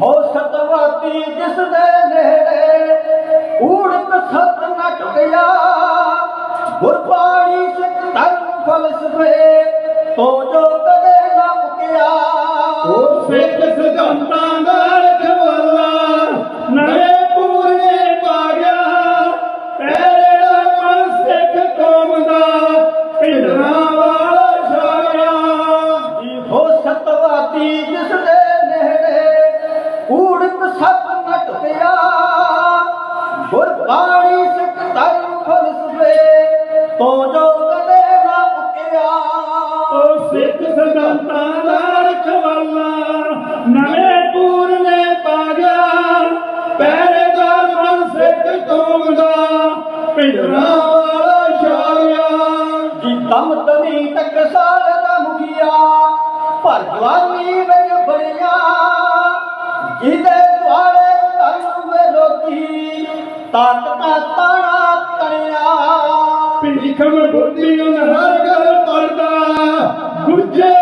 ਹੋ ਸਤਵਾਤੀ ਜਿਸ ਦੇ ਨੇੜੇ ਊੜਕ ਸਤ ਨਟ ਗਿਆ। ਗੁਰਬਾਣੀ ਸਿੱਖ ਧਰਮ ਫਲਸਫੇ ਤੋ ਜੋ ਕਦੇ ਨਾ ਮੁਕਿਆ। ਉਹ ਸਿੱਖ ਸਿਧਾਂਤਾਂ ਦਾ ਰਖਵਾਲਾ ਨਵੇਂ ਪੂਰੇ ਪਾ ਗਿਆ। ਜੋ ਕਦੇ ਨਾ ਮੁਕਿਆ ਉਹ ਸਿੱਖ ਸਿਧਾਂਤਾਂ ਦਾ ਰਖਵਾਲਾ ਨਵੇਂ ਪੂਰਨੇ ਪਾ ਗਿਆ ਪਹਿਰੇਦਾਰ ਮਨ ਸਿੱਖ ਕੌਮ ਦਾ ਵਾਲਾ ਛਾਇਆ। ਜੀ ਦਮ ਤਨੀ ਟਕਸਾਲ ਦਾ ਮੁਖੀਆ, ਭਰ ਜਵਾਨੀ ਵਿੱਚ ਬਣਿਆ। ਜਿਹਦੇ ਦੁਆਲੇ ਧਰਮ ਵਿਰੋਧੀ ਤਾਕਤਾਂ ਤਾਣਾ ਤਣਿਆ ਭੀਖਮ ਬੁੱਧੀ ਹਰ ਗੱਲ ਪਰਦਾ ਗੁੱਜੇ